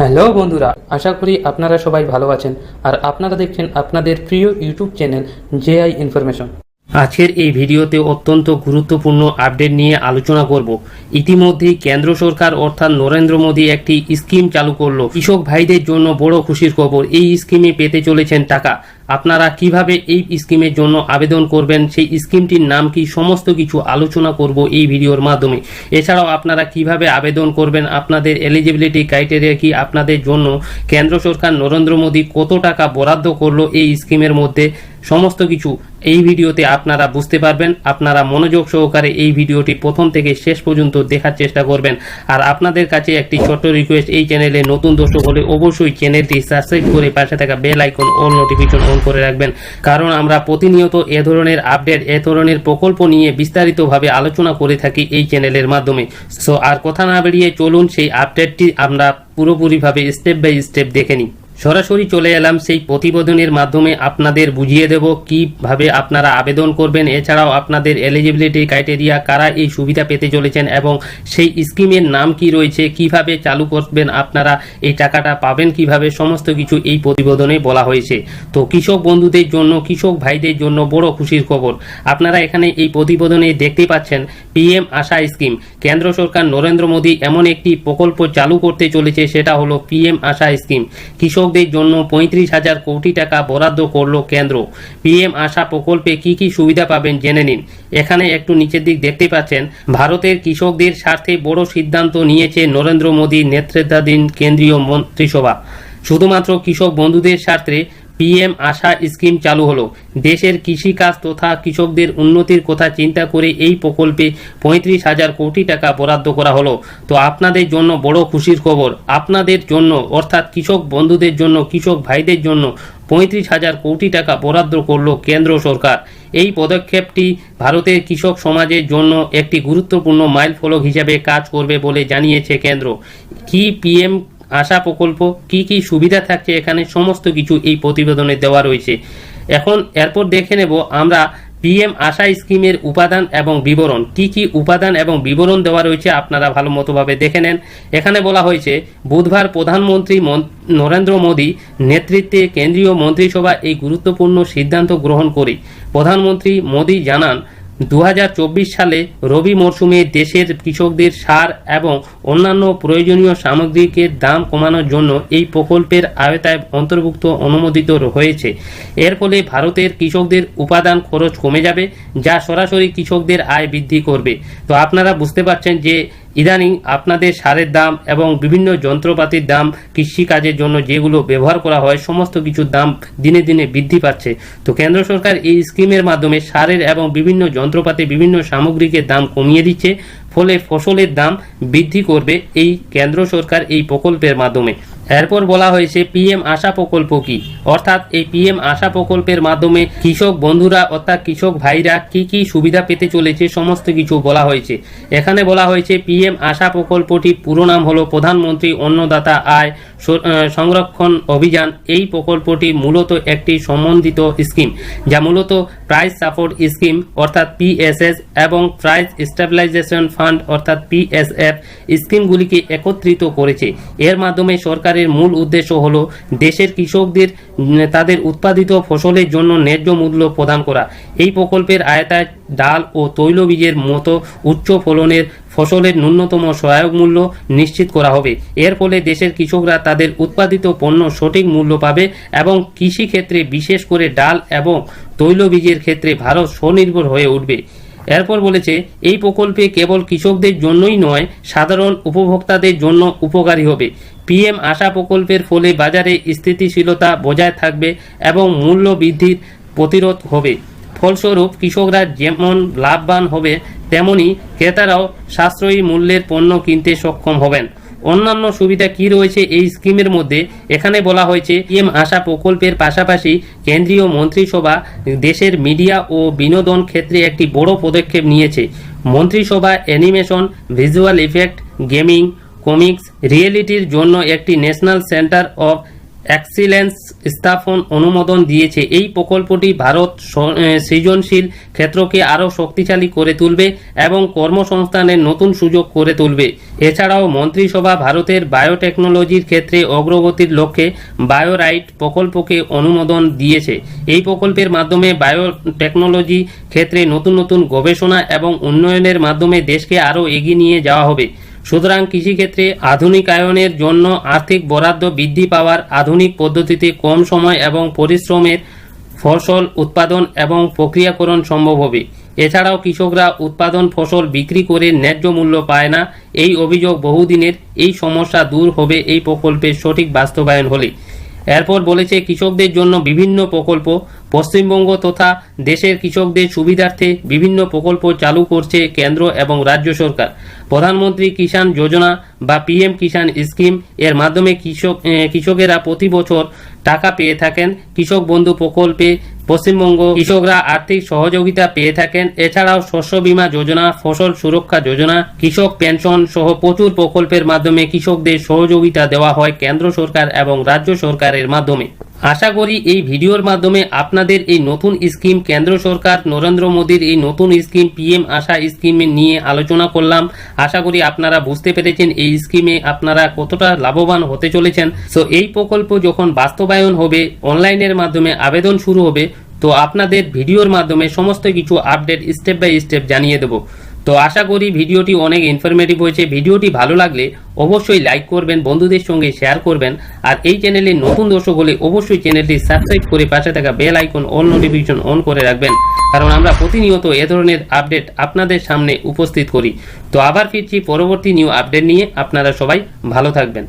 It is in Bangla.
হ্যালো বন্ধুরা, আশা করি আপনারা সবাই ভালো আছেন। আর আপনারা দেখছেন আপনাদের প্রিয় ইউটিউব চ্যানেল জেআই ইনফরমেশন। আজকের এই ভিডিওতে অত্যন্ত গুরুত্বপূর্ণ আপডেট নিয়ে আলোচনা করব। ইতিমধ্যেই কেন্দ্র সরকার অর্থাৎ নরেন্দ্র মোদী একটি স্কিম চালু করল। কৃষক ভাইদের জন্য বড় খুশির খবর, এই স্কিমে পেতে চলেছেন টাকা। আপনারা কীভাবে এই স্কিমের জন্য আবেদন করবেন, সেই স্কিমটির নাম কি, সমস্ত কিছু আলোচনা করব এই ভিডিওর মাধ্যমে। এছাড়াও আপনারা কীভাবে আবেদন করবেন, আপনাদের এলিজিবিলিটি ক্রাইটেরিয়া কি, আপনাদের জন্য কেন্দ্র সরকার নরেন্দ্র মোদী কত টাকা বরাদ্দ করল এই স্কিমের মধ্যে সমস্ত কিছু এই ভিডিওতে আপনারা বুঝতে পারবেন। আপনারা মনোযোগ সহকারে এই ভিডিওটি প্রথম থেকে শেষ পর্যন্ত দেখার চেষ্টা করবেন। আর আপনাদের কাছে একটি ছোট্ট রিকোয়েস্ট এই চ্যানেলে নতুন দর্শক হলে অবশ্যই চ্যানেলটি সাবস্ক্রাইব করে পাশে থাকা bell icon all notification on করে রাখবেন। কারণ আমরা প্রতিনিয়ত এ ধরনের আপডেট এ ধরনের প্রকল্প নিয়ে বিস্তারিতভাবে আলোচনা করে থাকি এই চ্যানেলের মাধ্যমে। সো আর কথা না বেরিয়ে চলুন, সেই আপডেটটি আমরা পুরোপুরিভাবে স্টেপ বাই স্টেপ দেখে নিই। সরাসরি চলে এলাম সেই প্রতিবেদনের মাধ্যমে আপনাদের বুঝিয়ে দেব কীভাবে আপনারা আবেদন করবেন। এছাড়াও আপনাদের এলিজিবিলিটি ক্রাইটেরিয়া কারা এই সুবিধা পেতে চলেছেন এবং সেই স্কিমের নাম কি রয়েছে, কীভাবে চালু করবেন, আপনারা এই টাকাটা পাবেন কীভাবে, সমস্ত কিছু এই প্রতিবেদনে বলা হয়েছে। তো কৃষক বন্ধুদের জন্য, কৃষক ভাইদের জন্য বড় খুশির খবর। আপনারা এখানে এই প্রতিবেদনে দেখতে পাচ্ছেন পিএম আশা স্কিম। কেন্দ্র সরকার নরেন্দ্র মোদী এমন একটি প্রকল্প চালু করতে চলেছে, সেটা হলো পিএম আশা স্কিম। কৃষকদের জন্য পঁয়ত্রিশ হাজার কোটি টাকা বরাদ্দ করল কেন্দ্র। পিএম আশা প্রকল্পে কি কি সুবিধা পাবেন জেনে নিন। এখানে একটু নিচের দিক দেখতে পাচ্ছেন, ভারতের কৃষকদের স্বার্থে বড় সিদ্ধান্ত নিয়েছে নরেন্দ্র মোদীর নেতৃত্বাধীন কেন্দ্রীয় মন্ত্রিসভা। শুধুমাত্র কৃষক বন্ধুদের স্বার্থে পিএম আশা স্কিম চালু হলো। দেশের কৃষিকাজ তথা কৃষকদের উন্নতির কথা চিন্তা করে এই প্রকল্পে পঁয়ত্রিশ হাজার কোটি টাকা বরাদ্দ করা হলো। তো আপনাদের জন্য বড় খুশির খবর, আপনাদের জন্য অর্থাৎ কৃষক বন্ধুদের জন্য, কৃষক ভাইদের জন্য পঁয়ত্রিশ হাজার কোটি টাকা বরাদ্দ করল কেন্দ্র সরকার। এই পদক্ষেপটি ভারতের কৃষক সমাজের জন্য একটি গুরুত্বপূর্ণ মাইল ফলক হিসাবে কাজ করবে বলে জানিয়েছে কেন্দ্র। কি পিএম আশা প্রকল্প, কি কি সুবিধা থাকছে এখানে, সমস্ত কিছু এই প্রতিবেদনে দেওয়া রয়েছে। এখন এরপর দেখে নেব আমরা পিএম আশা স্কিমের উপাদান এবং বিবরণ। কি কি উপাদান এবং বিবরণ দেওয়া রয়েছে আপনারা ভালো মতোভাবে দেখে নেন। এখানে বলা হয়েছে, বুধবার প্রধানমন্ত্রী মন- নরেন্দ্র মোদী নেতৃত্বে কেন্দ্রীয় মন্ত্রিসভা এই গুরুত্বপূর্ণ সিদ্ধান্ত গ্রহণ করে। প্রধানমন্ত্রী মোদী জানান দু হাজার চব্বিশ সালে রবি মরশুমে দেশের কৃষকদের সার এবং অন্যান্য প্রয়োজনীয় সামগ্রিকের দাম কমানোর জন্য এই প্রকল্পের আয়তায় অন্তর্ভুক্ত অনুমোদিত হয়েছে। এর ফলে ভারতের কৃষকদের উপাদান খরচ কমে যাবে, যা সরাসরি কৃষকদের আয় বৃদ্ধি করবে। তো আপনারা বুঝতে পারছেন যে ইদানিং আপনাদের সারের দাম এবং বিভিন্ন যন্ত্রপাতির দাম, কৃষিকাজের জন্য যেগুলো ব্যবহার করা হয়, সমস্ত কিছুর দাম দিনে দিনে বৃদ্ধি পাচ্ছে। তো কেন্দ্র সরকার এই স্কিমের মাধ্যমে সারের এবং বিভিন্ন যন্ত্রপাতি বিভিন্ন সামগ্রীকে দাম কমিয়ে দিচ্ছে। ফলে ফসলের দাম বৃদ্ধি করবে এই কেন্দ্র সরকার এই প্রকল্পের মাধ্যমে। এরপর বলা হয়েছে, পিএম আশা প্রকল্প কি? অর্থাৎ এই পিএম আশা প্রকল্পের মাধ্যমে কৃষক বন্ধুরা অর্থাৎ কৃষক ভাইরা কি কি সুবিধা পেতে চলেছে সমস্ত কিছু বলা হয়েছে। এখানে বলা হয়েছে, পিএম আশা প্রকল্পটি পুরো নাম হলো প্রধানমন্ত্রী অন্নদাতা আয় সংরক্ষণ অভিযান। এই প্রকল্পটি মূলত একটি সম্বন্ধিত স্কিম, যা মূলত প্রাইস সাপোর্ট স্কিম, অর্থাৎ পিএসএস এবং প্রাইস স্টেবিলাইজেশন ফান্ড, অর্থাৎ পিএসএফ স্কিমগুলিকে একত্রিত করেছে। এর মাধ্যমে সরকারের মূল উদ্দেশ্য হল দেশের কৃষকদের তাদের উৎপাদিত ফসলের জন্য ন্যায্য মূল্য প্রদান করা। এই প্রকল্পের আয়তায় ডাল ও তৈলবীজের মতো উচ্চ ফলনের ফসলের ন্যূনতম সহায়ক মূল্য নিশ্চিত করা হবে। এর ফলে দেশের কৃষকরা তাদের উৎপাদিত পণ্য সঠিক মূল্য পাবে এবং কৃষি ক্ষেত্রে বিশেষ করে ডাল এবং তৈলবীজের ক্ষেত্রে ভারত স্বনির্ভর হয়ে উঠবে। এরপর বলেছে, এই প্রকল্পে কেবল কৃষকদের জন্যই নয়, সাধারণ উপভোক্তাদের জন্য উপকারী হবে। পিএম আশা প্রকল্পের ফলে বাজারে স্থিতিশীলতা বজায় থাকবে এবং মূল্য বৃদ্ধির প্রতিরোধ হবে। ফলস্বরূপ, কৃষকরা যেমন লাভবান হবে, তেমনি ক্রেতারাও সাশ্রয়ী মূল্যের পণ্য কিনতে সক্ষম হবেন। অন্যান্য সুবিধা কি রয়েছে এই স্কিমের মধ্যে? এখানে বলা হয়েছে এম আশা প্রকল্পের পাশাপাশি কেন্দ্রীয় মন্ত্রিসভা দেশের মিডিয়া ও বিনোদন ক্ষেত্রে একটি বড় পদক্ষেপ নিয়েছে। মন্ত্রিসভা animation, visual effect, gaming, comics, রিয়েলিটির জন্য একটি ন্যাশনাল সেন্টার অফ এক্সিলেন্স স্থাপন অনুমোদন দিয়েছে। এই প্রকল্পটি ভারত সৃজনশীল ক্ষেত্রকে আরও শক্তিশালী করে তুলবে এবং কর্মসংস্থানের নতুন সুযোগ করে তুলবে। এছাড়াও মন্ত্রিসভা ভারতের বায়োটেকনোলজির ক্ষেত্রে অগ্রগতির লক্ষ্যে বায়োরাইট প্রকল্পকে অনুমোদন দিয়েছে। এই প্রকল্পের মাধ্যমে বায়োটেকনোলজি ক্ষেত্রে নতুন নতুন গবেষণা এবং উন্নয়নের মাধ্যমে দেশকে আরও এগিয়ে নিয়ে যাওয়া হবে। সুতরাং কৃষিক্ষেত্রে আধুনিকায়নের জন্য আর্থিক বরাদ্দ বৃদ্ধি পাওয়ার আধুনিক পদ্ধতিতে কম সময় এবং পরিশ্রমের ফসল উৎপাদন এবং প্রক্রিয়াকরণ সম্ভব হবে। এছাড়াও কৃষকরা উৎপাদন ফসল বিক্রি করে ন্যায্য মূল্য পায় না। এই অভিযোগ বহুদিনের এই সমস্যা দূর হবে এই প্রকল্পের সঠিক বাস্তবায়ন হলে। এরপর বলেছে কৃষকদের জন্য বিভিন্ন প্রকল্প, পশ্চিমবঙ্গ তথা দেশের কৃষকদের সুবিধার্থে বিভিন্ন প্রকল্প চালু করছে কেন্দ্র এবং রাজ্য সরকার। প্রধানমন্ত্রী কিষাণ যোজনা বা পিএম কিষাণ স্কিম এর মাধ্যমে কৃষক কৃষকেরা প্রতি বছর টাকা পেয়ে থাকেন। কৃষক বন্ধু প্রকল্পে পশ্চিমবঙ্গ কৃষকরা আর্থিক সহযোগিতা পেয়ে থাকেন। এছাড়াও শস্য বীমা যোজনা, ফসল সুরক্ষা যোজনা, কৃষক পেনশন সহ প্রচুর প্রকল্পের মাধ্যমে কৃষকদের সহযোগিতা দেওয়া হয় কেন্দ্র সরকার এবং রাজ্য সরকারের মাধ্যমে। আশা করি এই ভিডিওর মাধ্যমে আপনাদের এই নতুন স্কিম কেন্দ্র সরকার নরেন্দ্র মোদীর এই নতুন স্কিম পিএম আশা স্কিম নিয়ে আলোচনা করলাম। আশা করি আপনারা বুঝতে পেরেছেন এই স্কিমে আপনারা কতটা লাভবান হতে চলেছেন। সো এই প্রকল্প যখন বাস্তবায়ন হবে, অনলাইনের মাধ্যমে আবেদন শুরু হবে, তো আপনাদের ভিডিওর মাধ্যমে সমস্ত কিছু আপডেট স্টেপ বাই স্টেপ জানিয়ে দেবো। তো আশা করি ভিডিওটি অনেক ইনফরমেটিভ হয়েছে। ভিডিওটি ভালো লাগলে অবশ্যই লাইক করবেন, বন্ধুদের সঙ্গে শেয়ার করবেন। আর এই চ্যানেলে নতুন দর্শক হলে অবশ্যই চ্যানেলটি সাবস্ক্রাইব করে পাশে থাকা bell icon all notification on করে রাখবেন। কারণ আমরা প্রতিনিয়ত এ ধরনের আপডেট আপনাদের সামনে উপস্থিত করি। তো আবার ফিরছি পরবর্তী নিউ আপডেট নিয়ে। আপনারা সবাই ভালো থাকবেন।